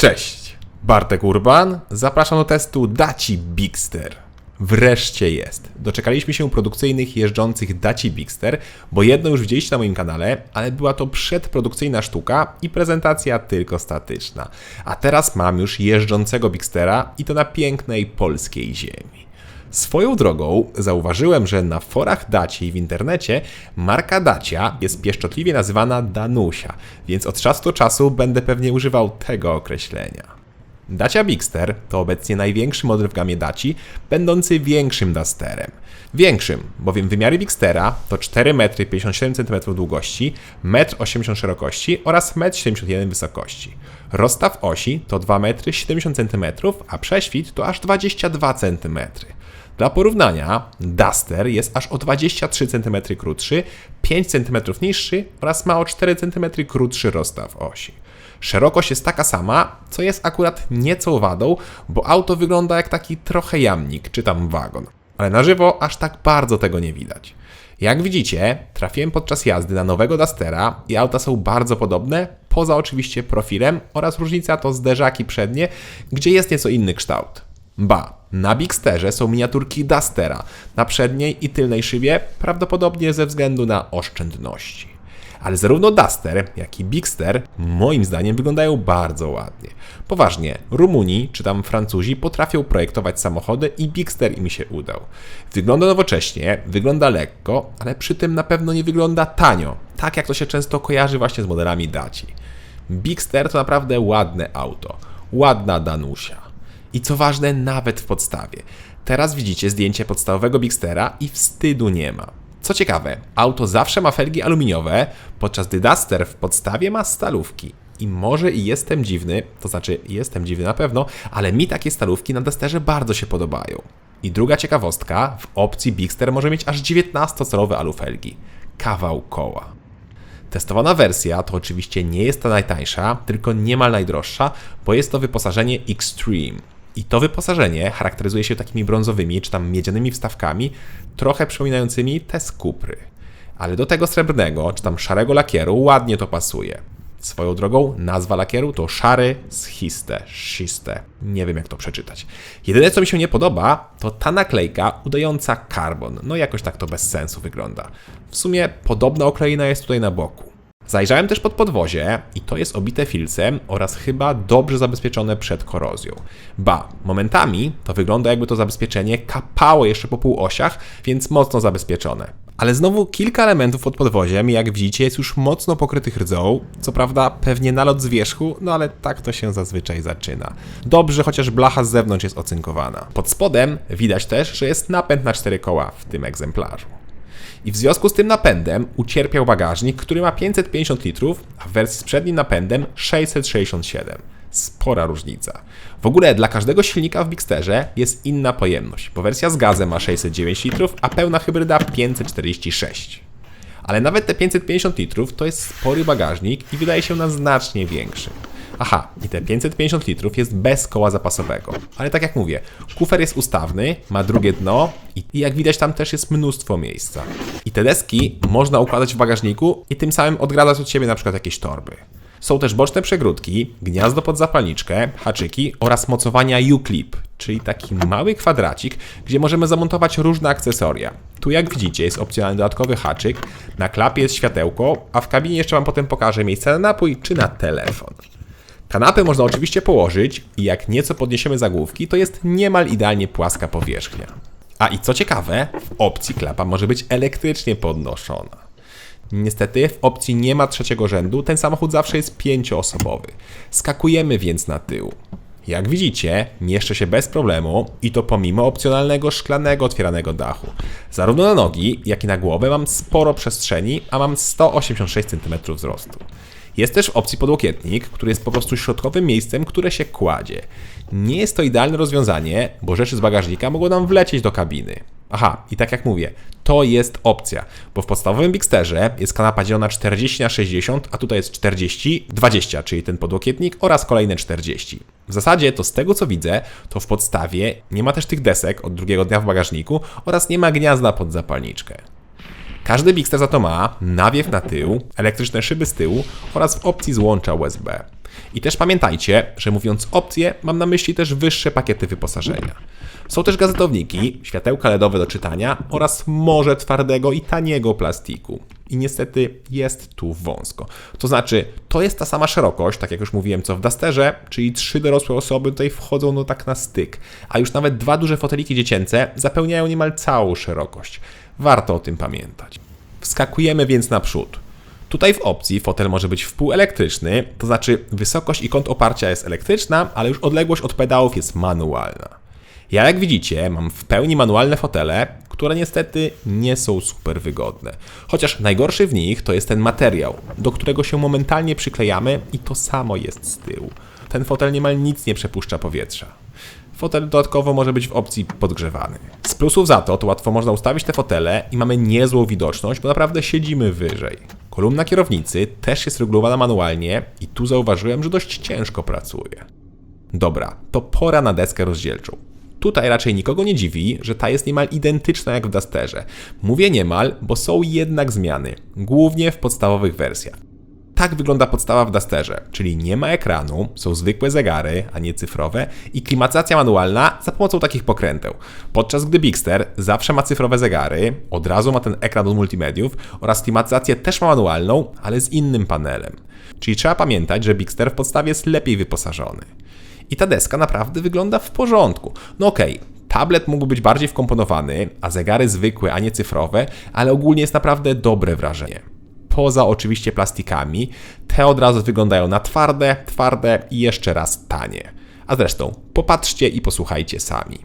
Cześć, Bartek Urban. Zapraszam do testu Daci Bigster. Wreszcie jest. Doczekaliśmy się produkcyjnych jeżdżących Daci Bigster, bo jedno już widzieliście na moim kanale, ale była to przedprodukcyjna sztuka i prezentacja tylko statyczna. A teraz mam już jeżdżącego Bigstera i to na pięknej polskiej ziemi. Swoją drogą zauważyłem, że na forach Daci w internecie marka Dacia jest pieszczotliwie nazywana Danusia, więc od czasu do czasu będę pewnie używał tego określenia. Dacia Bigster to obecnie największy model w gamie Daci, będący większym Dusterem. Większym, bowiem wymiary Bigstera to 4,57 m długości, 1,80 m szerokości oraz 1,71 m wysokości. Rozstaw osi to 2,70 cm, a prześwit to aż 22 cm. Dla porównania, Duster jest aż o 23 cm krótszy, 5 cm niższy oraz ma o 4 cm krótszy rozstaw osi. Szerokość jest taka sama, co jest akurat nieco wadą, bo auto wygląda jak taki trochę jamnik, czy tam wagon. Ale na żywo aż tak bardzo tego nie widać. Jak widzicie, trafiłem podczas jazdy na nowego Dustera i auta są bardzo podobne, poza oczywiście profilem oraz różnica to zderzaki przednie, gdzie jest nieco inny kształt. Ba, na Bigsterze są miniaturki Dustera na przedniej i tylnej szybie, prawdopodobnie ze względu na oszczędności. Ale zarówno Duster, jak i Bigster moim zdaniem wyglądają bardzo ładnie. Poważnie, Rumuni czy tam Francuzi potrafią projektować samochody i Bigster im się udał. Wygląda nowocześnie, wygląda lekko, ale przy tym na pewno nie wygląda tanio, tak jak to się często kojarzy właśnie z modelami Daci. Bigster to naprawdę ładne auto, ładna Danusia. I co ważne, nawet w podstawie. Teraz widzicie zdjęcie podstawowego Bigstera i wstydu nie ma. Co ciekawe, auto zawsze ma felgi aluminiowe, podczas gdy Duster w podstawie ma stalówki. I może i jestem dziwny, to znaczy jestem dziwny na pewno, ale mi takie stalówki na Dusterze bardzo się podobają. I druga ciekawostka, w opcji Bigster może mieć aż 19-calowe alufelgi. Kawał koła. Testowana wersja to oczywiście nie jest ta najtańsza, tylko niemal najdroższa, bo jest to wyposażenie Extreme. I to wyposażenie charakteryzuje się takimi brązowymi czy tam miedzianymi wstawkami, trochę przypominającymi te z kupry. Ale do tego srebrnego czy tam szarego lakieru ładnie to pasuje. Swoją drogą, nazwa lakieru to szary schiste, schiste. Nie wiem jak to przeczytać. Jedyne co mi się nie podoba, to ta naklejka udająca karbon. No jakoś tak to bez sensu wygląda. W sumie podobna okleina jest tutaj na boku. Zajrzałem też pod podwozie i to jest obite filcem oraz chyba dobrze zabezpieczone przed korozją. Ba, momentami to wygląda jakby to zabezpieczenie kapało jeszcze po półosiach, więc mocno zabezpieczone. Ale znowu kilka elementów pod podwoziem, jak widzicie, jest już mocno pokrytych rdzą. Co prawda pewnie nalot z wierzchu, no ale tak to się zazwyczaj zaczyna. Dobrze, chociaż blacha z zewnątrz jest ocynkowana. Pod spodem widać też, że jest napęd na cztery koła w tym egzemplarzu. I w związku z tym napędem ucierpiał bagażnik, który ma 550 litrów, a w wersji z przednim napędem 667. Spora różnica. W ogóle dla każdego silnika w Bigsterze jest inna pojemność, bo wersja z gazem ma 609 litrów, a pełna hybryda 546. Ale nawet te 550 litrów to jest spory bagażnik i wydaje się na znacznie większy. Aha, i te 550 litrów jest bez koła zapasowego. Ale tak jak mówię, kufer jest ustawny, ma drugie dno i jak widać tam też jest mnóstwo miejsca. I te deski można układać w bagażniku i tym samym odgradzać od siebie na przykład jakieś torby. Są też boczne przegródki, gniazdo pod zapalniczkę, haczyki oraz mocowania U-clip, czyli taki mały kwadracik, gdzie możemy zamontować różne akcesoria. Tu jak widzicie jest opcjonalny dodatkowy haczyk, na klapie jest światełko, a w kabinie jeszcze Wam potem pokażę miejsce na napój czy na telefon. Kanapę można oczywiście położyć i jak nieco podniesiemy zagłówki, to jest niemal idealnie płaska powierzchnia. A i co ciekawe, w opcji klapa może być elektrycznie podnoszona. Niestety w opcji nie ma trzeciego rzędu, ten samochód zawsze jest pięcioosobowy. Skakujemy więc na tył. Jak widzicie, mieszczę się bez problemu i to pomimo opcjonalnego szklanego otwieranego dachu. Zarówno na nogi, jak i na głowę mam sporo przestrzeni, a mam 186 cm wzrostu. Jest też w opcji podłokietnik, który jest po prostu środkowym miejscem, które się kładzie. Nie jest to idealne rozwiązanie, bo rzeczy z bagażnika mogą nam wlecieć do kabiny. Aha, i tak jak mówię, to jest opcja, bo w podstawowym Bigsterze jest kanapa dzielona 40 na 60, a tutaj jest 40, 20, czyli ten podłokietnik oraz kolejne 40. W zasadzie to z tego co widzę, to w podstawie nie ma też tych desek od drugiego dnia w bagażniku oraz nie ma gniazda pod zapalniczkę. Każdy Bigster za to ma nawiew na tył, elektryczne szyby z tyłu oraz w opcji złącza USB. I też pamiętajcie, że mówiąc opcje, mam na myśli też wyższe pakiety wyposażenia. Są też gazetowniki, światełka LEDowe do czytania oraz morze twardego i taniego plastiku. I niestety jest tu wąsko. To znaczy, to jest ta sama szerokość, tak jak już mówiłem, co w Dusterze, czyli trzy dorosłe osoby tutaj wchodzą no tak na styk, a już nawet dwa duże foteliki dziecięce zapełniają niemal całą szerokość. Warto o tym pamiętać. Wskakujemy więc naprzód. Tutaj w opcji fotel może być wpółelektryczny, to znaczy wysokość i kąt oparcia jest elektryczna, ale już odległość od pedałów jest manualna. Ja jak widzicie mam w pełni manualne fotele, które niestety nie są super wygodne. Chociaż najgorszy w nich to jest ten materiał, do którego się momentalnie przyklejamy i to samo jest z tyłu. Ten fotel niemal nic nie przepuszcza powietrza. Fotel dodatkowo może być w opcji podgrzewany. Z plusów za to, to łatwo można ustawić te fotele i mamy niezłą widoczność, bo naprawdę siedzimy wyżej. Kolumna kierownicy też jest regulowana manualnie i tu zauważyłem, że dość ciężko pracuje. Dobra, to pora na deskę rozdzielczą. Tutaj raczej nikogo nie dziwi, że ta jest niemal identyczna jak w Dusterze. Mówię niemal, bo są jednak zmiany, głównie w podstawowych wersjach. Tak wygląda podstawa w Dusterze, czyli nie ma ekranu, są zwykłe zegary, a nie cyfrowe i klimatyzacja manualna za pomocą takich pokręteł. Podczas gdy Bigster zawsze ma cyfrowe zegary, od razu ma ten ekran od multimediów oraz klimatyzację też ma manualną, ale z innym panelem. Czyli trzeba pamiętać, że Bigster w podstawie jest lepiej wyposażony. I ta deska naprawdę wygląda w porządku. No okej, okay, tablet mógł być bardziej wkomponowany, a zegary zwykłe, a nie cyfrowe, ale ogólnie jest naprawdę dobre wrażenie. Poza oczywiście plastikami, te od razu wyglądają na twarde, twarde i jeszcze raz tanie. A zresztą, popatrzcie i posłuchajcie sami.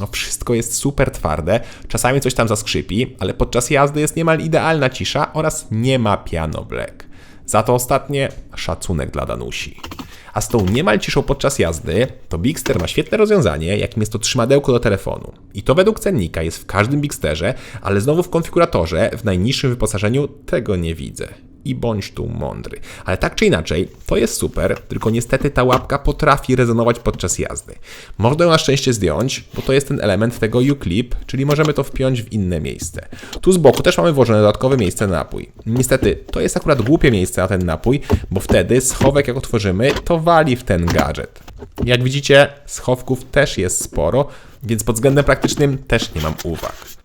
No wszystko jest super twarde, czasami coś tam zaskrzypi, ale podczas jazdy jest niemal idealna cisza oraz nie ma piano black. Za to ostatnie szacunek dla Danusi. A z tą niemal ciszą podczas jazdy, to Bigster ma świetne rozwiązanie, jakim jest to trzymadełko do telefonu. I to według cennika jest w każdym Bigsterze, ale znowu w konfiguratorze, w najniższym wyposażeniu tego nie widzę i bądź tu mądry. Ale tak czy inaczej, to jest super, tylko niestety ta łapka potrafi rezonować podczas jazdy. Można ją na szczęście zdjąć, bo to jest ten element tego U-clip, czyli możemy to wpiąć w inne miejsce. Tu z boku też mamy włożone dodatkowe miejsce na napój. Niestety, to jest akurat głupie miejsce na ten napój, bo wtedy schowek jak otworzymy, to wali w ten gadżet. Jak widzicie, schowków też jest sporo, więc pod względem praktycznym też nie mam uwag.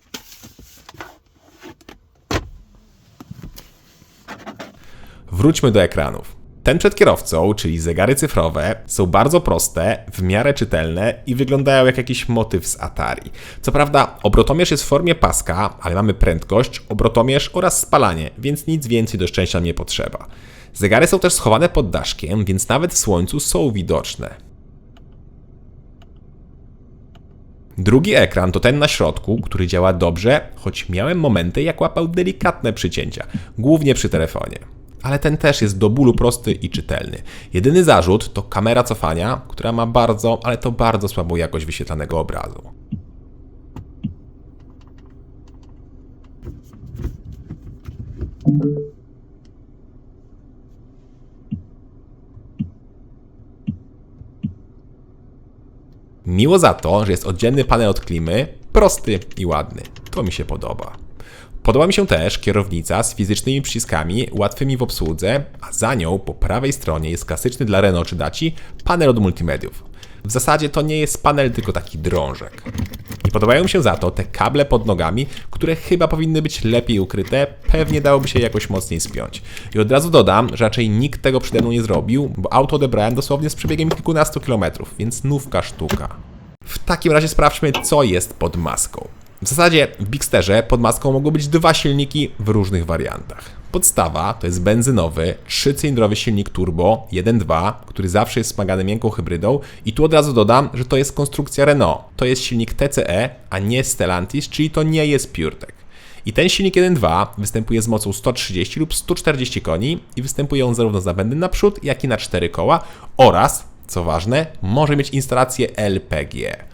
Wróćmy do ekranów. Ten przed kierowcą, czyli zegary cyfrowe, są bardzo proste, w miarę czytelne i wyglądają jak jakiś motyw z Atari. Co prawda, obrotomierz jest w formie paska, ale mamy prędkość, obrotomierz oraz spalanie, więc nic więcej do szczęścia nie potrzeba. Zegary są też schowane pod daszkiem, więc nawet w słońcu są widoczne. Drugi ekran to ten na środku, który działa dobrze, choć miałem momenty, jak łapał delikatne przycięcia, głównie przy telefonie ale ten też jest do bólu prosty i czytelny. Jedyny zarzut to kamera cofania, która ma bardzo, ale to bardzo słabą jakość wyświetlanego obrazu. Miło za to, że jest oddzielny panel od klimy, prosty i ładny. To mi się podoba. Podoba mi się też kierownica z fizycznymi przyciskami, łatwymi w obsłudze, a za nią po prawej stronie jest klasyczny dla Renault czy Daci panel od multimediów. W zasadzie to nie jest panel, tylko taki drążek. I podobają mi się za to te kable pod nogami, które chyba powinny być lepiej ukryte, pewnie dałoby się jakoś mocniej spiąć. I od razu dodam, że raczej nikt tego przede mną nie zrobił, bo auto odebrałem dosłownie z przebiegiem kilkunastu kilometrów, więc nówka sztuka. W takim razie sprawdźmy, co jest pod maską. W zasadzie w Bigsterze pod maską mogą być dwa silniki w różnych wariantach. Podstawa to jest benzynowy, trzycylindrowy silnik turbo 1.2, który zawsze jest wspomagany miękką hybrydą i tu od razu dodam, że to jest konstrukcja Renault. To jest silnik TCE, a nie Stellantis, czyli to nie jest PureTech. I ten silnik 1.2 występuje z mocą 130 lub 140 koni i występuje on zarówno z napędem naprzód, jak i na cztery koła oraz, co ważne, może mieć instalację LPG.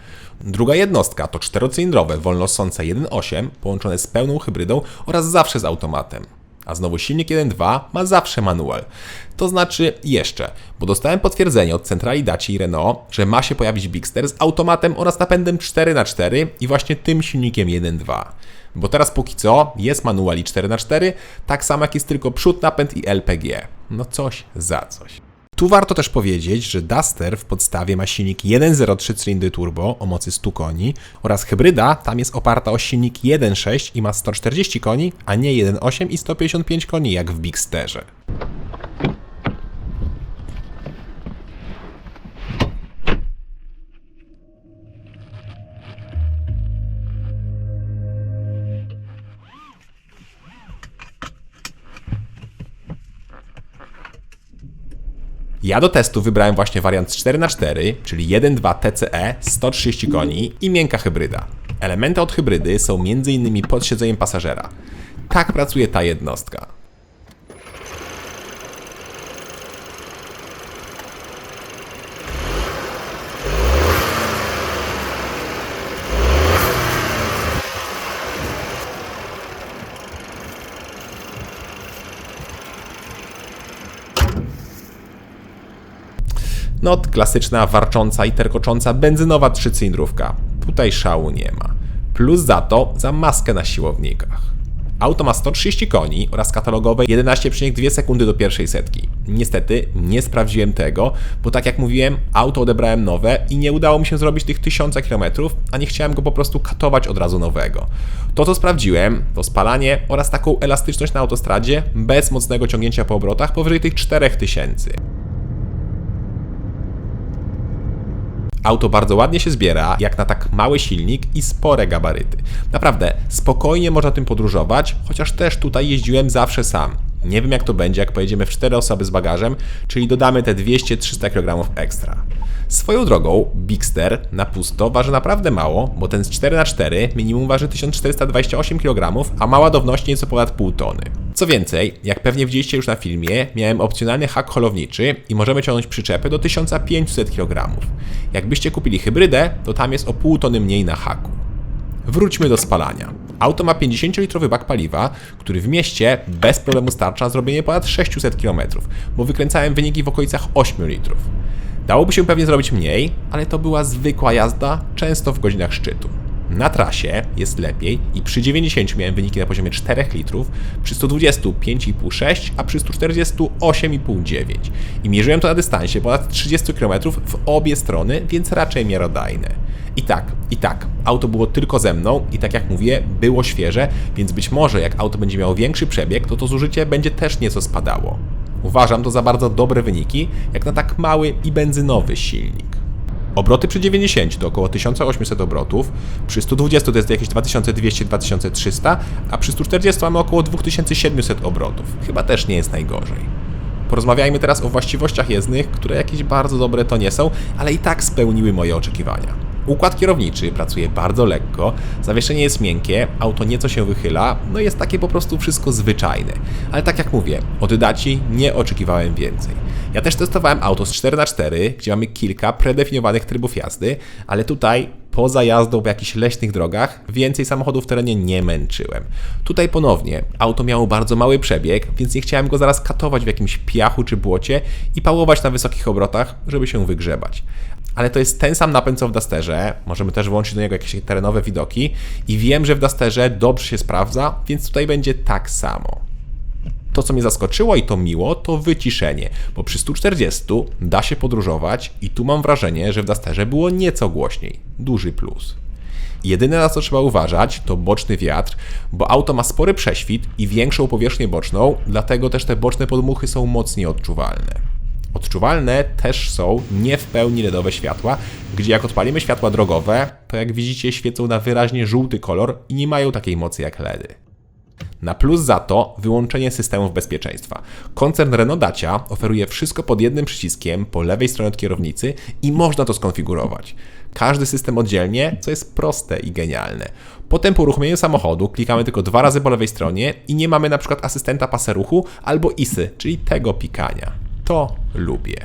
Druga jednostka to czterocylindrowe, wolnosące 1.8 połączone z pełną hybrydą oraz zawsze z automatem. A znowu silnik 1.2 ma zawsze manual. To znaczy jeszcze, bo dostałem potwierdzenie od centrali Daci i Renault, że ma się pojawić Bigster z automatem oraz napędem 4x4 i właśnie tym silnikiem 1.2. Bo teraz póki co jest manual i 4x4, tak samo jak jest tylko przód, napęd i LPG. No coś za coś. Tu warto też powiedzieć, że Duster w podstawie ma silnik 1.03 cylindry turbo o mocy 100 koni oraz hybryda tam jest oparta o silnik 1.6 i ma 140 koni, a nie 1.8 i 155 koni jak w Bigsterze. Ja do testu wybrałem właśnie wariant 4x4, czyli 1.2 TCE, 130 koni i miękka hybryda. Elementy od hybrydy są m.in. pod siedzeniem pasażera. Tak pracuje ta jednostka. No, klasyczna, warcząca i terkocząca benzynowa trzycylindrówka. Tutaj szału nie ma. Plus za to za maskę na siłownikach. Auto ma 130 koni oraz katalogowe 11,2 sekundy do pierwszej setki. Niestety nie sprawdziłem tego, bo tak jak mówiłem, auto odebrałem nowe i nie udało mi się zrobić tych 1000 km, a nie chciałem go po prostu katować od razu nowego. To co sprawdziłem, to spalanie oraz taką elastyczność na autostradzie bez mocnego ciągnięcia po obrotach powyżej tych 4000. Auto bardzo ładnie się zbiera, jak na tak mały silnik i spore gabaryty. Naprawdę, spokojnie można tym podróżować, chociaż też tutaj jeździłem zawsze sam. Nie wiem jak to będzie, jak pojedziemy w 4 osoby z bagażem, czyli dodamy te 200-300 kg ekstra. Swoją drogą, Bigster na pusto waży naprawdę mało, bo ten z 4x4 minimum waży 1428 kg, a ma ładowności nieco ponad pół tony. Co więcej, jak pewnie widzieliście już na filmie, miałem opcjonalny hak holowniczy i możemy ciągnąć przyczepy do 1500 kg. Jakbyście kupili hybrydę, to tam jest o pół tony mniej na haku. Wróćmy do spalania. Auto ma 50-litrowy bak paliwa, który w mieście bez problemu starcza zrobienie ponad 600 km, bo wykręcałem wyniki w okolicach 8 litrów. Dałoby się pewnie zrobić mniej, ale to była zwykła jazda, często w godzinach szczytu. Na trasie jest lepiej i przy 90 miałem wyniki na poziomie 4 litrów, przy 120 5,5-6, a przy 140 8,5-9. I mierzyłem to na dystansie ponad 30 km w obie strony, więc raczej miarodajne. I tak, i tak, auto było tylko ze mną i tak jak mówię, było świeże, więc być może jak auto będzie miało większy przebieg, to to zużycie będzie też nieco spadało. Uważam to za bardzo dobre wyniki, jak na tak mały i benzynowy silnik. Obroty przy 90 to około 1800 obrotów, przy 120 to jest jakieś 2200-2300, a przy 140 mamy około 2700 obrotów. Chyba też nie jest najgorzej. Porozmawiajmy teraz o właściwościach jezdnych, które jakieś bardzo dobre to nie są, ale i tak spełniły moje oczekiwania. Układ kierowniczy pracuje bardzo lekko, zawieszenie jest miękkie, auto nieco się wychyla, no jest takie po prostu wszystko zwyczajne. Ale tak jak mówię, od Daci nie oczekiwałem więcej. Ja też testowałem auto z 4x4, gdzie mamy kilka predefiniowanych trybów jazdy, ale tutaj poza jazdą po jakichś leśnych drogach więcej samochodów w terenie nie męczyłem. Tutaj ponownie auto miało bardzo mały przebieg, więc nie chciałem go zaraz katować w jakimś piachu czy błocie i pałować na wysokich obrotach, żeby się wygrzebać ale to jest ten sam napęd co w Dusterze. Możemy też włączyć do niego jakieś terenowe widoki i wiem, że w Dusterze dobrze się sprawdza, więc tutaj będzie tak samo. To, co mnie zaskoczyło i to miło, to wyciszenie, bo przy 140 da się podróżować i tu mam wrażenie, że w Dusterze było nieco głośniej. Duży plus. Jedyne na co trzeba uważać to boczny wiatr, bo auto ma spory prześwit i większą powierzchnię boczną, dlatego też te boczne podmuchy są mocniej odczuwalne. Odczuwalne też są nie w pełni LEDowe światła, gdzie jak odpalimy światła drogowe, to jak widzicie świecą na wyraźnie żółty kolor i nie mają takiej mocy jak LEDy. Na plus za to wyłączenie systemów bezpieczeństwa. Koncern Renault Dacia oferuje wszystko pod jednym przyciskiem po lewej stronie od kierownicy i można to skonfigurować. Każdy system oddzielnie, co jest proste i genialne. Potem po uruchomieniu samochodu klikamy tylko dwa razy po lewej stronie i nie mamy na przykład asystenta paseruchu albo ISY, czyli tego pikania. To lubię.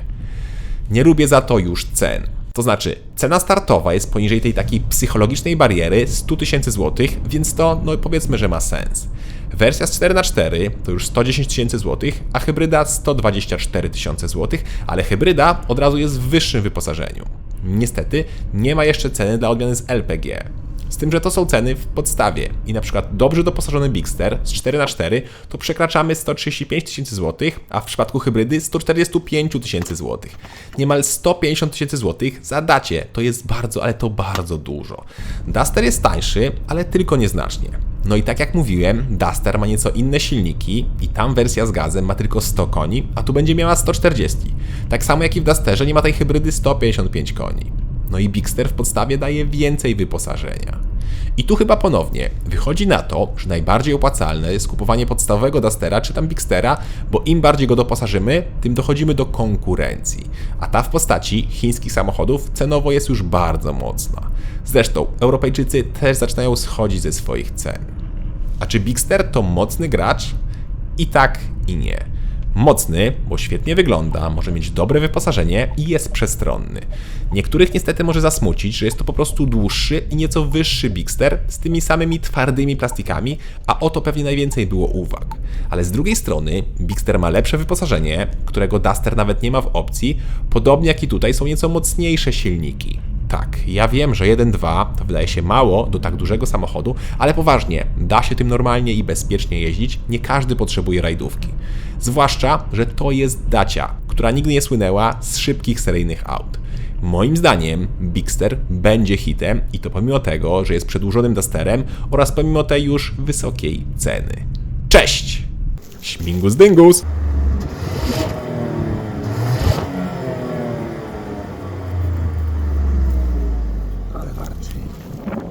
Nie lubię za to już cen. To znaczy, cena startowa jest poniżej tej takiej psychologicznej bariery 100 tysięcy złotych, więc to, no powiedzmy, że ma sens. Wersja z 4x4 to już 110 tysięcy złotych, a hybryda 124 tysiące złotych, ale hybryda od razu jest w wyższym wyposażeniu. Niestety, nie ma jeszcze ceny dla odmiany z LPG. Z tym, że to są ceny w podstawie i na przykład dobrze doposażony Bigster z 4x4 to przekraczamy 135 tysięcy złotych, a w przypadku hybrydy 145 tysięcy złotych. Niemal 150 tysięcy złotych za dacie. To jest bardzo, ale to bardzo dużo. Duster jest tańszy, ale tylko nieznacznie. No i tak jak mówiłem, Duster ma nieco inne silniki i tam wersja z gazem ma tylko 100 koni, a tu będzie miała 140. Tak samo jak i w Dusterze nie ma tej hybrydy 155 koni. No i Bigster w podstawie daje więcej wyposażenia. I tu chyba ponownie wychodzi na to, że najbardziej opłacalne jest kupowanie podstawowego Dustera czy tam Bigstera, bo im bardziej go doposażymy, tym dochodzimy do konkurencji. A ta w postaci chińskich samochodów cenowo jest już bardzo mocna. Zresztą Europejczycy też zaczynają schodzić ze swoich cen. A czy Bigster to mocny gracz? I tak, i nie. Mocny, bo świetnie wygląda, może mieć dobre wyposażenie i jest przestronny. Niektórych niestety może zasmucić, że jest to po prostu dłuższy i nieco wyższy Bigster z tymi samymi twardymi plastikami, a o to pewnie najwięcej było uwag. Ale z drugiej strony Bigster ma lepsze wyposażenie, którego Duster nawet nie ma w opcji, podobnie jak i tutaj są nieco mocniejsze silniki. Tak, ja wiem, że 1.2 to wydaje się mało do tak dużego samochodu, ale poważnie, da się tym normalnie i bezpiecznie jeździć, nie każdy potrzebuje rajdówki. Zwłaszcza, że to jest Dacia, która nigdy nie słynęła z szybkich seryjnych aut. Moim zdaniem Bigster będzie hitem i to pomimo tego, że jest przedłużonym Dusterem oraz pomimo tej już wysokiej ceny. Cześć! Śmingus dyngus!